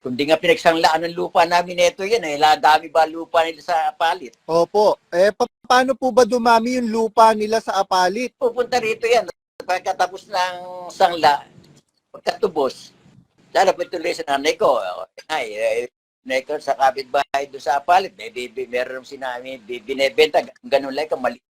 Kundi nga pinagsanglaan ng lupa namin nito yan, eh, dami ba lupa nila sa palit? Opo. Eh, pa- paano po ba dumami yung lupa nila sa apalit? Pupunta rito yan. Pagkatapos ng sangla, pagkatubos, lalapit tuloy sa nanay ko. Ay, eh, nanay ko sa kapitbahay doon sa palit, may bibi, meron sinabi, binebenta, ganun lang, lang.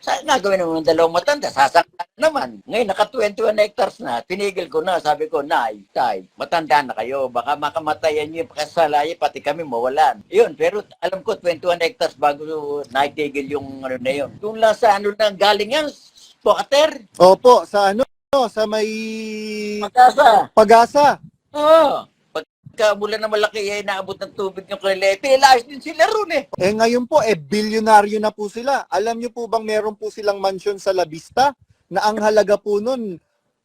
Sa nga gawin ng dalawang matanda, sasangla naman. Ngayon, naka 21 hectares na, pinigil ko na, sabi ko, Nay, Tay, matanda na kayo, baka makamatayan niyo yung pakasalaya, pati kami mawalan. Yun, pero alam ko, 21 hectares bago naitigil yung ano na yun. Doon lang sa ano nang galing yan, Pokater, Opo, sa ano? Sa may Magkasa. pag-asa. Oo. Mula na malaki ay naabot ng tubig ng Clelepe, laos din sila ron eh. Eh ngayon po, eh bilyonaryo na po sila. Alam niyo po bang meron po silang mansyon sa La Vista na ang halaga po nun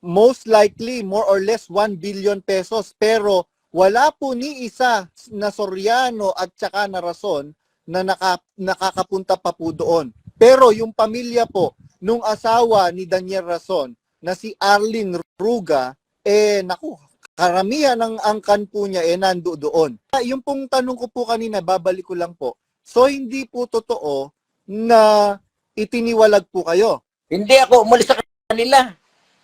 most likely more or less 1 billion pesos pero wala po ni isa na Soriano at saka na Rason na naka, nakakapunta pa po doon. Pero yung pamilya po nung asawa ni Daniel Rason na si Arlene Ruga, eh naku, karamihan ng angkan po niya eh nando doon. Ah, Yung pong tanong ko po kanina, babalik ko lang po. So hindi po totoo na itiniwalag po kayo. Hindi ako umalis sa kanila.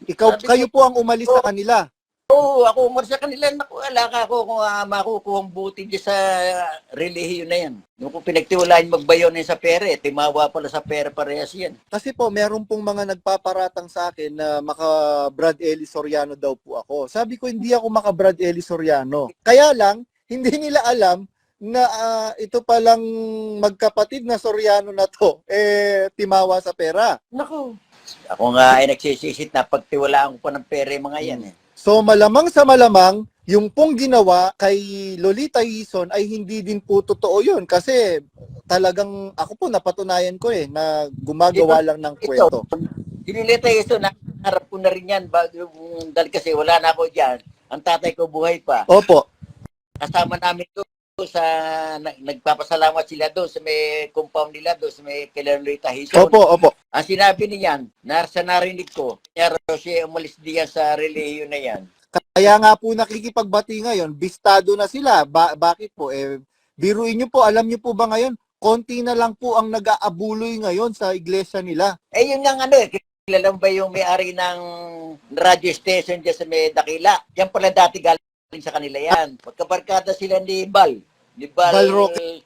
Ikaw, Sabi ko- kayo po ang umalis sa kanila. Oo, ako umalis sa kanila. Naku, alaka ako kung uh, makukuha ang buti dyan sa relihiyo na yan. Nung kung pinagtiwalaan magbayo na yun sa pera, eh, timawa pala sa pera parehas yan. Kasi po, meron pong mga nagpaparatang sa akin na maka Brad Eli Soriano daw po ako. Sabi ko, hindi ako maka Brad Eli Soriano. Kaya lang, hindi nila alam na ah, ito palang magkapatid na Soriano na to, eh, timawa sa pera. Naku. Ako nga ay nagsisisit na pagtiwalaan ko pa ng pera yung mga yan eh. So malamang sa malamang, yung pong ginawa kay Lolita Hison ay hindi din po totoo yun kasi talagang ako po napatunayan ko eh na gumagawa lang ng kwento. Dinilita ito, naharap ko na rin yan. Dahil kasi wala na ako dyan. Ang tatay ko buhay pa. Opo, kasama namin doon sa nag, nagpapasalamat sila doon sa may compound nila doon sa may Kilalita Hison. opo, opo. Ang sinabi niyan, nasa narinig ko, niya raw siya umalis diyan sa relihiyo na yan. Kaya nga po nakikipagbati ngayon, bistado na sila. Ba- bakit po? Eh, biruin nyo po, alam nyo po ba ngayon, konti na lang po ang nag-aabuloy ngayon sa iglesia nila. Eh yun nga ano eh, kilala mo ba yung may-ari ng radio station dyan sa may Dakila? Yan pala dati galing sa kanila yan. Magkabarkada sila ni Bal. Ni Bal. Bal Roque.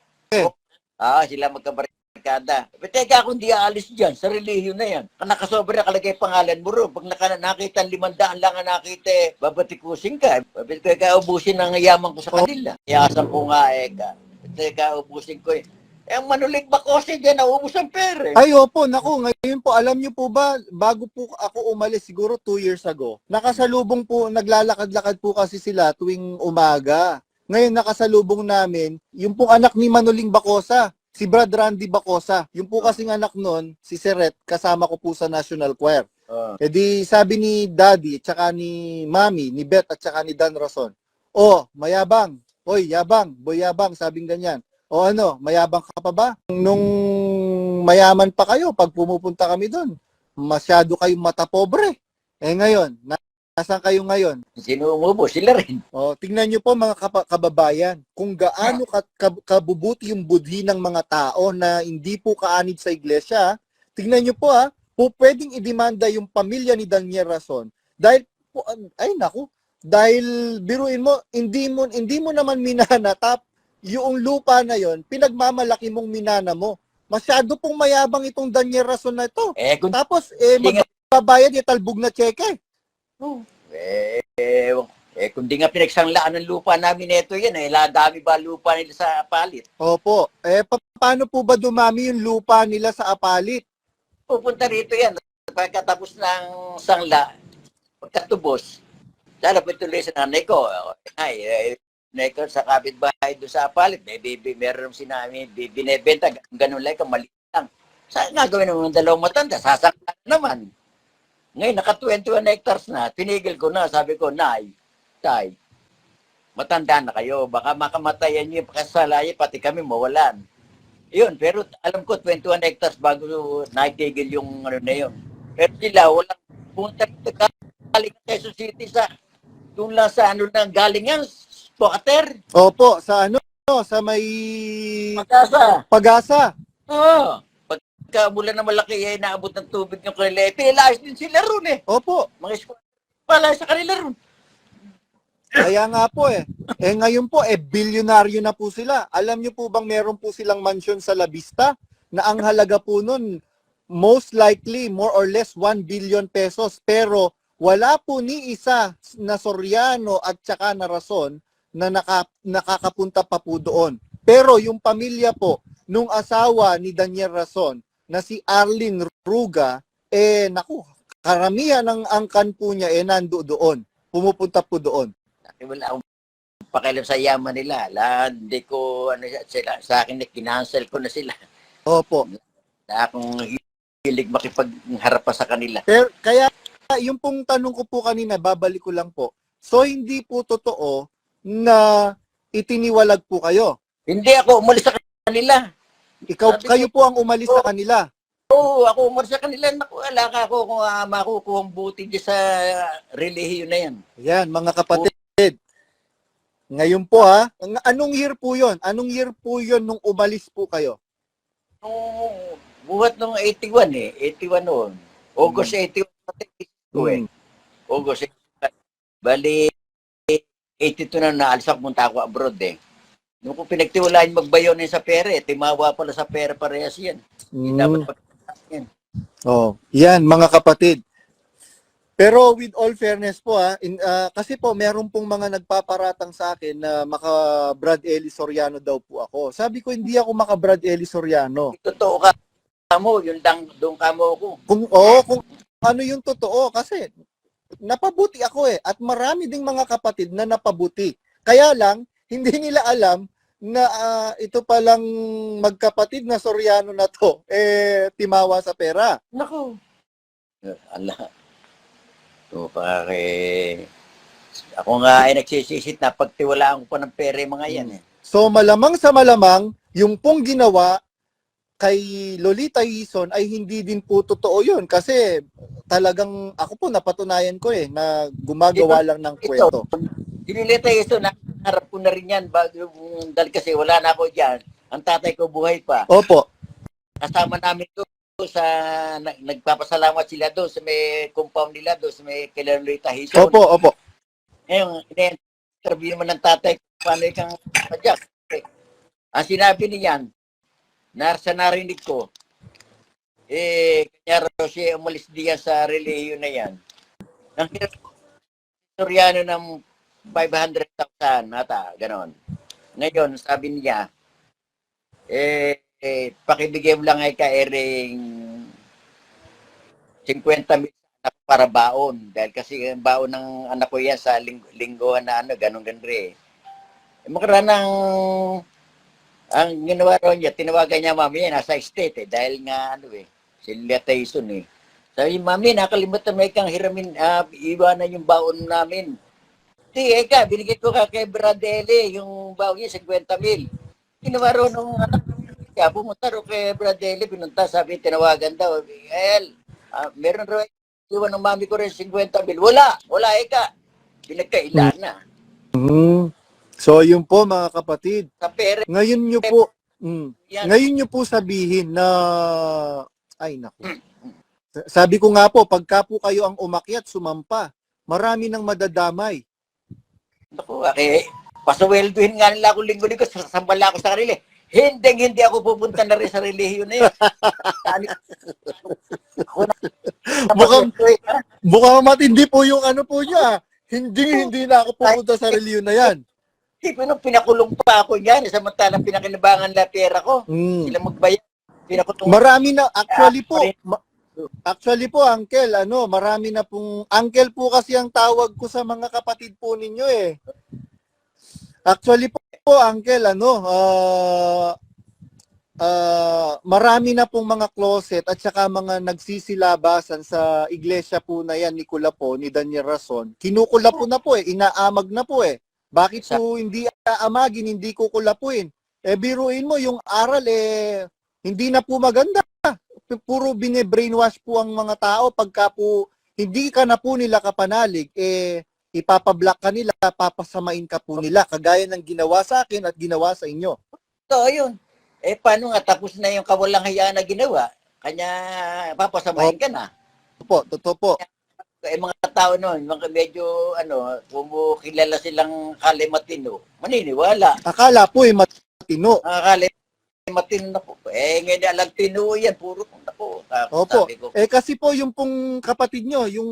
Ah, sila magkabarkada. Pero teka kung di aalis dyan, sa relihiyo na yan. Nakasobra nakalagay pangalan mo ro. Pag naka, nakita ang limandaan lang ang nakita, eh, babatikusin ka. Babit ko kaubusin ang yaman ko sa kanila. Iyasan ko nga eh ka. Teka, ubusin ko eh. Eh, ang manulig ba kasi dyan, naubos ang pera eh. Ay, opo, naku, ngayon po, alam nyo po ba, bago po ako umalis, siguro two years ago, nakasalubong po, naglalakad-lakad po kasi sila tuwing umaga. Ngayon, nakasalubong namin, yung pong anak ni Manuling Bacosa, si Brad Randy Bacosa. Yung po kasing anak nun, si Seret, kasama ko po sa National Choir. Oh. E di, sabi ni Daddy, tsaka ni Mami, ni Beth, at tsaka ni Dan Rason, Oh, mayabang. Oy, yabang, boy yabang, sabing ganyan. O ano, mayabang ka pa ba? Nung mayaman pa kayo, pag pumupunta kami doon, masyado kayong mata pobre. Eh ngayon, na- nasaan kayo ngayon? Sino umubo? Sila rin. O, tingnan nyo po mga kababayan, kung gaano ka- ka- kabubuti yung budhi ng mga tao na hindi po kaanib sa iglesia. Tingnan nyo po ha, po pwedeng idemanda yung pamilya ni Daniel Rason dahil po, ay naku, dahil biruin mo, hindi mo hindi mo naman minana tap yung lupa na yon, pinagmamalaki mong minana mo. Masyado pong mayabang itong Daniel Rason na ito. Eh, kung Tapos eh magbabayad yung talbog na cheque. Eh, eh, eh, kung di nga pinagsanglaan ng lupa namin ito yan, eh, la dami ba lupa nila sa palit? Opo. Eh, pa- paano po ba dumami yung lupa nila sa apalit? Pupunta rito yan. Pagkatapos ng sangla, pagkatubos, lalapit tuloy sa nanay ko. Ay, eh, ko sa kapitbahay doon sa palit, may bibi, meron sinabi, binebenta, ganun lang, maliit lang. Sa nga gawin ng dalawang matanda, sasaktan naman. Ngayon, naka 21 hectares na, tinigil ko na, sabi ko, Nay, Tay, matanda na kayo, baka makamatayan niyo yung pakasalaya, pati kami mawalan. Yun, pero alam ko 21 hectares bago naitigil yung ano na yun. Pero sila, walang punta galing Quezon City sa doon lang sa ano lang galing yan, Pokater, Opo, sa ano, sa may Magkasa. pag-asa. Oo. Pagka mula na malaki ay naabot ng tubig ng kanila, eh, pilayas din sila ron eh. Opo, Mga eskwela, pala sa kanila ron. kaya nga po eh. Eh ngayon po, eh bilyonaryo na po sila. Alam niyo po bang meron po silang mansion sa La Vista na ang halaga po nun most likely more or less 1 billion pesos pero wala po ni isa na Soriano at saka na Rason na naka, nakakapunta pa po doon. Pero yung pamilya po nung asawa ni Daniel Rason na si Arlene Ruga, eh naku, karamihan ng angkan po niya eh nando doon. Pumupunta po doon. Wala akong pakialam sa yaman nila. La, hindi ko, ano sila, sa akin, eh, kinancel ko na sila. Opo. Na akong hilig makipagharap pa sa kanila. Pero kaya yung pong tanong ko po kanina, babalik ko lang po. So hindi po totoo na itiniwalag po kayo. Hindi ako umalis sa kanila. Ikaw Sabi kayo po ang umalis sa kanila. Oo, ako umalis sa kanila. Naku, wala ka ako kung uh, makukuha ang buti dyan sa relihiyon na yan. Yan, mga kapatid. Ngayon po ha, anong year po 'yon? Anong year po 'yon nung umalis po kayo? Nung buhat nung 81 eh. 81 noon. August 81 pati ko eh. Hmm. August 81. Bali, 82 na naalis ako, punta ako abroad eh. Nung ko pinagtiwalaan magbayon sa pera eh, timawa pala sa pera parehas yan. Hindi Hmm. dapat pag yan. Oh, yan mga kapatid. Pero with all fairness po ha, in, ah, kasi po meron pong mga nagpaparatang sa akin na maka Brad Eli Soriano daw po ako. Sabi ko hindi ako maka Brad Eli Soriano. Totoo ka mo, yung dang, doon ka mo ko. Kung oo, kung ano yung totoo kasi napabuti ako eh at marami ding mga kapatid na napabuti. Kaya lang hindi nila alam na ah, ito palang magkapatid na Soriano na to eh timawa sa pera. Nako. Ala. Ito pa kay... Ako nga ay nagsisisit na pagtiwalaan ko pa ng pera yung mga yan eh. So malamang sa malamang, yung pong ginawa kay Lolita Hison ay hindi din po totoo yun kasi talagang ako po napatunayan ko eh na gumagawa lang ng kwento. Ito, dinilita ito, nakarap ko na rin yan. Bago, dahil kasi wala na ako dyan. Ang tatay ko buhay pa. Opo. Kasama namin doon sa, nag, nagpapasalamat sila doon sa may compound nila doon sa may kailan Lolita Hison. Opo, opo. Ngayon, in-interview naman ng tatay ko, paano kang padyak? Ang sinabi niyan, nasa narinig ko, eh, kanya raw siya umalis diyan sa relihiyon na yan. Nang historiano ng 500,000 ata, ganon. Ngayon, sabi niya, eh, eh pakibigay mo lang ay ka Ering 50 mil anak para baon. Dahil kasi ang baon ng anak ko yan sa ling- lingguhan na ano, ganun rin. Eh, makaraan ng ang ginawa raw niya, tinawagan niya mami niya, nasa state eh, dahil nga ano eh, sila Tyson eh. Sabi, mami, nakalimutan mo kang hiramin, ah, iwanan yung baon namin. Di, eka, binigay ko ka kay Bradele, yung baon niya, 50 mil. Ginawa raw nung anak kaya pumunta raw kay Bradele, pinunta, sabi, tinawagan daw, El, ah, meron raw iwan ng mami ko rin 50 mil. Wala, wala, eka. Pinagkailan na. Mm. So yun po mga kapatid. Ngayon nyo po mm, ngayon nyo po sabihin na ay naku. Sabi ko nga po, pagka po kayo ang umakyat, sumampa, marami nang madadamay. Naku, okay. Pasaweldohin nga nila ako linggo-linggo, sasambala ako sa kanila. Hindi, hindi ako pupunta na rin sa relihiyon na yun. Ako na, Mukhang-. Mukhang matindi po yung ano po niya. Hindi, hindi na ako pupunta sa reliyon na yan. Di, pero pinakulong pa ako yan. Samantalang pinakinabangan na pera ko. Mm. Sila magbayad. Pinakulong Marami na, actually po, Ah, ma- actually po, uncle, ano, marami na pong, uncle po kasi ang tawag ko sa mga kapatid po ninyo eh. Actually po, po uncle, ano, ah, ah, marami na pong mga closet at saka mga nagsisilabasan sa iglesia po na yan ni Kulapo, ni Daniel Rason. Kinukulapo na po eh, inaamag na po eh. Bakit po hindi aamagin, hindi kukulapuin? Eh biruin mo, yung aral eh, hindi na po maganda. Puro bine-brainwash po ang mga tao pagka po hindi ka na po nila kapanalig, eh ipapablock ka nila, papasamain ka po nila, kagaya ng ginawa sa akin at ginawa sa inyo. So, yun. Eh, paano nga tapos na yung kawalang hayaan na ginawa? Kanya, papasamahin ka na. Opo, totoo po. Eh, mga tao noon, mga medyo, ano, kung kilala silang kalimatino, maniniwala. Akala po eh, matino. Mga kalimatino na po. Eh, ngayon alam tino yan, puro na po. Tapos Opo. sabi ko, Eh kasi po yung pong kapatid nyo, yung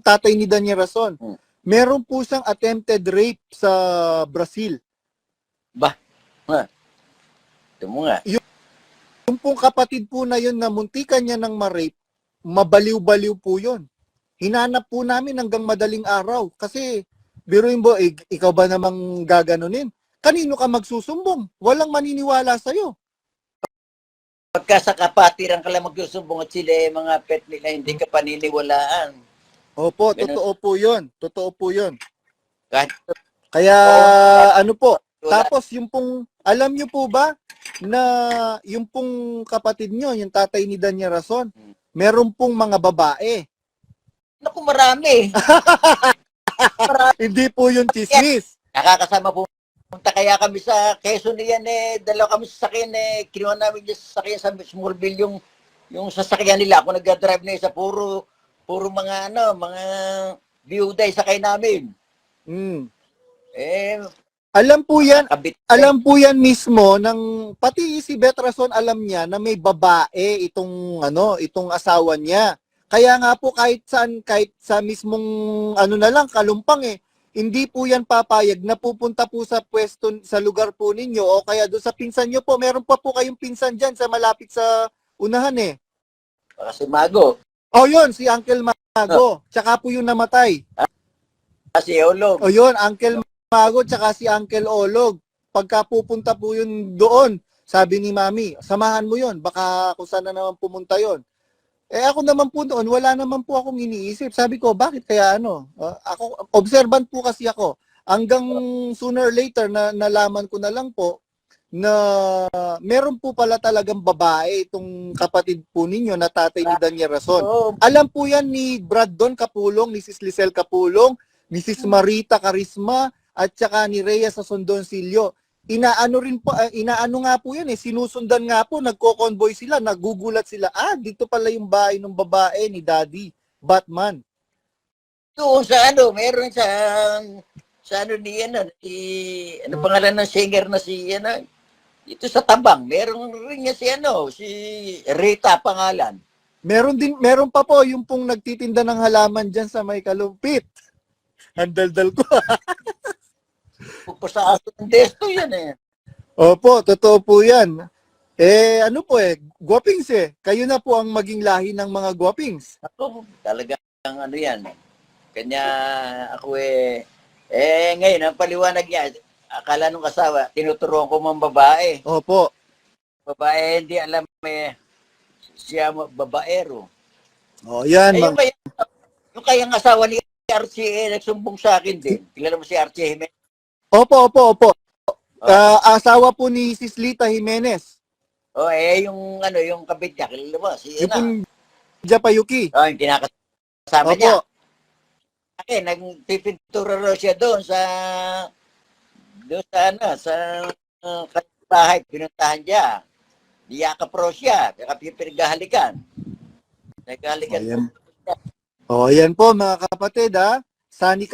tatay ni Daniel Rason, Hmm. meron po siyang attempted rape sa Brazil. ito mo nga. Yung pong kapatid po na yun na muntikan niya ng ma-rape, mabaliw-baliw po yun. Hinanap po namin hanggang madaling araw. Kasi, biruin mo, ik- ikaw ba namang gaganunin? Kanino ka magsusumbong? Walang maniniwala sa'yo. Pagka sa kapatiran ka lang magsusumbong at sila mga pet nila, hindi ka paniniwalaan. Opo, Ganun. totoo po yun. Totoo po yun. Kahit Kaya, ano po, wala, Tapos yung pong, alam nyo po ba na yung pong kapatid nyo, yung tatay ni Daniel Rason, meron pong mga babae. Naku marami. Hindi po yung chismis. Nakakasama po. Punta kaya kami sa Quezon yan eh, dalawa kami sa sasakyan eh, kinuha namin yung sasakyan sa Smallville yung, yung sasakyan nila. Ako nag-drive na isa, puro, puro mga ano, mga biyuday sakay namin. Mm. Eh, Alam po yan, kabit. alam po yan mismo ng pati si Beth Rason alam niya na may babae itong ano, itong asawa niya. Kaya nga po kahit saan kahit sa mismong ano na lang kalumpang eh hindi po yan papayag na pupunta po sa pwesto sa lugar po ninyo o kaya doon sa pinsan niyo po. Meron pa po kayong pinsan diyan sa malapit sa unahan eh. Kasi mago. Oh, yun si Uncle Mago. Tsaka po yung namatay. Kasi Olog. O yun, Uncle Mago tsaka si Uncle Olog. Pagka pupunta po yun doon, sabi ni Mami, samahan mo yun. Baka kung saan na naman pumunta yon. Eh ako naman po doon, wala naman po akong iniisip. Sabi ko, bakit kaya ano? Ah, ako, observant po kasi ako. Hanggang sooner or later na nalaman ko na lang po na meron po pala talagang babae itong kapatid po ninyo na tatay ni Daniel Rason. Alam po yan ni Brad Don Kapulong, ni Sis Lisel Kapulong, ni Sis Marita Karisma, at saka ni Rhea sa Silyo. Inaano rin po, eh, inaano nga po yan eh, sinusundan nga po, nagko-convoy sila, nagugulat sila, ah, dito pala yung bahay ng babae ni Daddy, Batman. doon sa ano, meron sa sa ano ni ano, si, ano pangalan ng singer na si ano, ito sa Tabang, meron rin niya si ano, si Rita pangalan. Meron din, meron pa po yung pong nagtitinda ng halaman dyan sa may kalumpit. Handaldal ko. Pupo sa aso ng desto yan eh. Opo, totoo po yan. Eh, ano po eh, guwapings eh. Kayo na po ang maging lahi ng mga guwapings. Ako, talagang ano yan. Kanya ako eh, eh ngayon, ang paliwanag niya, akala nung asawa, tinuturuan ko mga babae. Opo. Babae, hindi alam eh, siya mo- babaero. O, yan. Eh, yung, Mga, kaya, yung kayang asawa ni eh, nagsumbong sa akin din. Kilala mo si Archie Jimenez? Opo, opo, opo. Ah, asawa po ni Sis Lita Jimenez. Oh, eh, yung ano, yung kabit niya, kilala mo, si Yung ano, pong Japayuki. oh, yung kinakasama niya. Opo. Akin, nagpipintura raw siya doon sa, doon sa ano, sa uh, kanyang bahay, pinuntahan niya. Niyakap raw siya, kapipirgahalikan. Naghalikan Ayan. O, yan po mga kapatid ha. Sani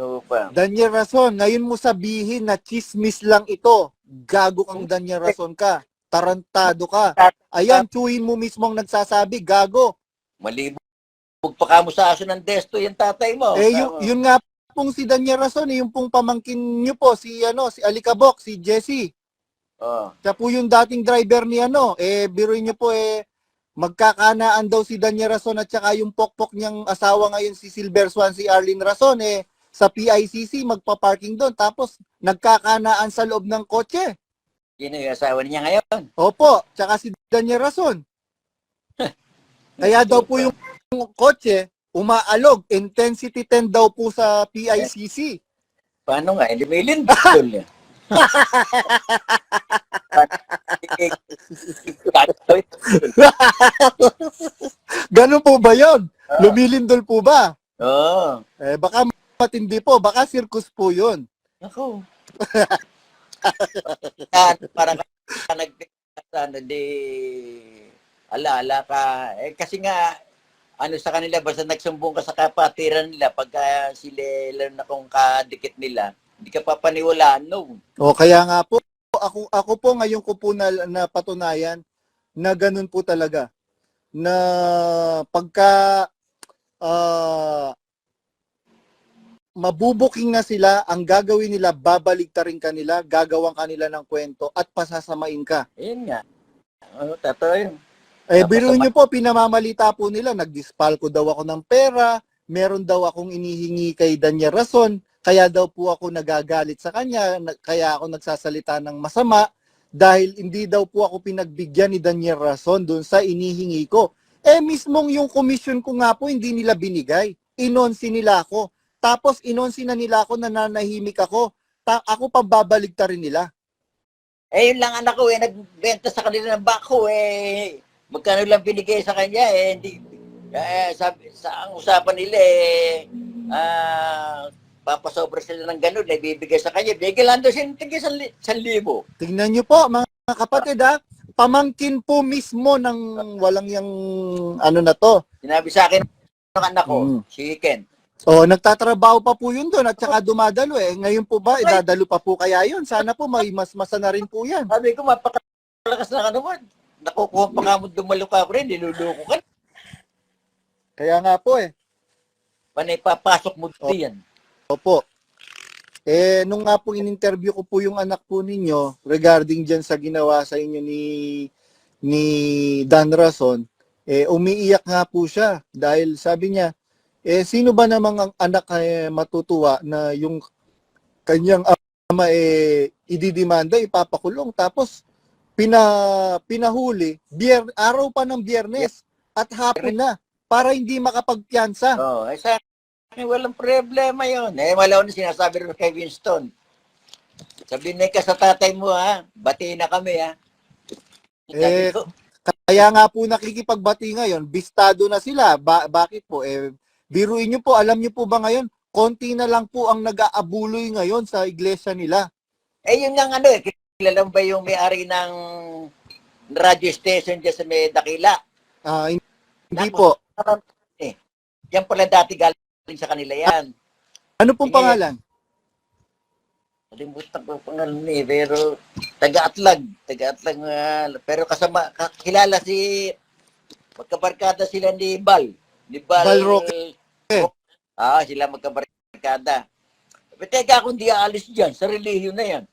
So, pa. Daniel Rason, ngayon mo sabihin na chismis lang ito. Gago kang Daniel Rason ka. Tarantado ka. Ayan, tsuhin mo mismo ang nagsasabi, gago. Malibog pa ka mo sa aso ng desto yung tatay mo. Eh, yun, Tama. yun nga pong si Daniel Rason, eh, yung pong pamangkin nyo po, si, ano, si Alikabok, si Jesse. Oh. Siya po yung dating driver ni ano, eh, biruin nyo po eh, magkakanaan daw si Daniel Rason at saka yung pokpok niyang asawa ngayon si Silver Swan, si Arlene Rason, eh, sa PICC, magpa-parking doon. Tapos, nagkakanaan sa loob ng kotse. Yun yung asawa niya ngayon. Opo, tsaka si Daniel Rason. Kaya daw po yung kotse, umaalog, intensity 10 daw po sa PICC. Paano nga? Lumilin doon niya. Ganun po ba yon? Lumilindol po ba? Oo. Eh, baka matindi po. Baka circus po yun. Ako. Yan, parang ka nagpinsan, di ala-ala ka. Eh, kasi nga, ano sa kanila, basta nagsumbong ka sa kapatiran nila, pagka sila lalo na kung kadikit nila, hindi ka papaniwalaan, no. O kaya nga po, ako, ako po ngayon ko po na, na patunayan na ganun po talaga. Na pagka ah, mabubuking na sila, ang gagawin nila, babaligtarin kanila, gagawang kanila ng kwento at pasasamain ka. Ayun nga. Ano, totoo yun. Eh, biro nyo po, pinamamalita po nila, nagdispal ko daw ako ng pera, meron daw akong inihingi kay Daniel Rason, kaya daw po ako nagagalit sa kanya, kaya ako nagsasalita ng masama, dahil hindi daw po ako pinagbigyan ni Daniel Rason doon sa inihingi ko. Eh, mismong yung commission ko nga po, hindi nila binigay. Inonsi nila ako. Tapos, inonsi na nila ako, nananahimik ako. Ta- ako pa babaligtarin nila. Eh, yun lang anak ko, eh, nagbenta sa kanila ng bako, eh, magkano lang binigay sa kanya, eh, hindi, eh, sabi, sa, ang usapan nila, eh, ah, papasobra sila ng ganun, eh, bibigay sa kanya, bigay lang daw siya, tigay sa, li- sa libo. Tingnan nyo po, mga kapatid ha, pamangkin po mismo ng walang yung ano na to. Sinabi sa akin ng anak ko, Mm. si Ken, O, nagtatrabaho pa po yun doon at saka dumadalo eh. Ngayon po ba, idadalo pa po kaya yun? Sana po may mas masa na rin po yan. sabi ko, mapakalakas na ka naman, nakukuha pa ka mo dumalo ka ko rin, niluluko ka, Kaya nga po eh. panay papasok mo Oh. diyan. Opo. Eh, nung nga po in-interview ko po yung anak po ninyo regarding dyan sa ginawa sa inyo ni ni Dan Rason, eh, umiiyak nga po siya dahil sabi niya, eh, sino ba namang ang anak eh, matutuwa na yung kanyang ama eh, ididimanda, ipapakulong, tapos pina, pinahuli, biyer, araw pa ng biyernes at hapon na para hindi makapagpiyansa. Oh, eh, sa akin, walang problema yon. Eh, wala na sinasabi rin kay Winston. Sabihin na ka sa tatay mo, ha? Bati na kami, ha? Eh, Kaya nga po nakikipagbati ngayon, bistado na sila. Ba- bakit po? Eh, biruin nyo po, alam nyo po ba ngayon, konti na lang po ang nag-aabuloy ngayon sa iglesia nila. eh, yun nga ano, eh. Kilala mo ba yung may-ari ng radio station dyan sa may Dakila? Ah, hin- hindi Nako. po. Eh, yan pala dati galing sa kanila yan. Ano pong Sige. pangalan? Kalimutan ko ang pangalan ni, pero taga-atlag. Taga-atlag, ah, pero kasama, ka- kilala si, magkabarkada sila ni Bal. Ni Bal. Bal Roque. Ah, sila magkabarkada. Pero teka, kung di aalis dyan, sa relihiyon na yan.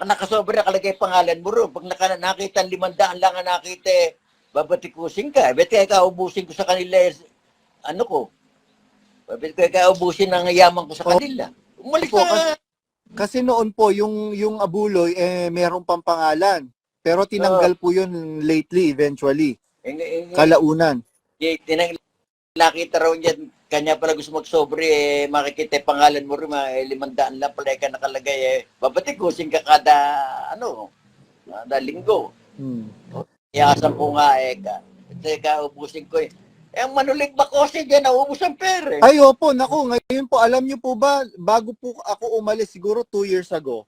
Nakasobra nakalagay pangalan mo ro. Pag naka, nakita limandaan lang ang nakita, eh, babatikusin ka. Ba't kaya ubusin ko sa kanila, eh, ano ko? Ba't kaya ubusin ang yaman ko sa Oh. kanila? Umalis Po, ka. Kasi noon po, yung, yung abuloy, eh, meron pang pangalan. Pero tinanggal po yun lately, eventually. Eh, eh, eh, Kalaunan. eh, tinang, nakita raw niya, kanya pala gusto magsobre, eh, makikita yung pangalan mo rin, eh, limandaan lang pala ka nakalagay, eh, babatikusin ka kada, ano, kada linggo. Hmm. Iyasan ko nga, eh, ka, teka, ubusin ko, eh. Eh, ang manulig ba kasi dyan, naubos ang pera, eh. Ay, opo, naku, ngayon po, alam niyo po ba, bago po ako umalis, siguro two years ago,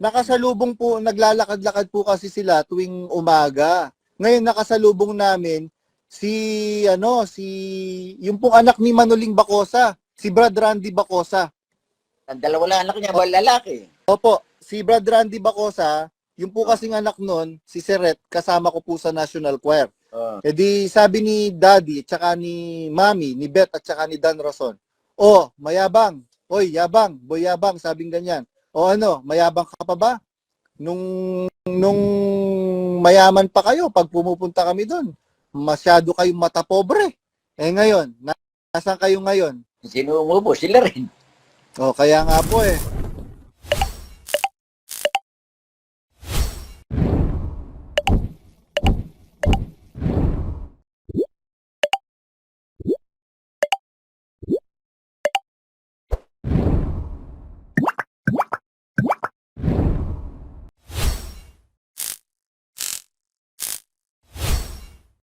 nakasalubong po, naglalakad-lakad po kasi sila tuwing umaga. Ngayon, nakasalubong namin, si, ano, si, yung pong anak ni Manuling Bacosa, si Brad Randy Bacosa. Ang dalawa lang anak niya, mga lalaki. Opo, si Brad Randy Bacosa, yung po kasing anak nun, si Seret, kasama ko po sa National Choir. Oh. E di sabi ni Daddy, tsaka ni Mami, ni Beth at tsaka ni Dan Rason, Oh, mayabang. Oy, yabang, boy yabang, sabing ganyan. O ano, mayabang ka pa ba? Nung nung mayaman pa kayo pag pumupunta kami doon, masyado kayong mata pobre. Eh ngayon, na- nasan kayo ngayon? Sino umubo? Sila rin. O kaya nga po eh.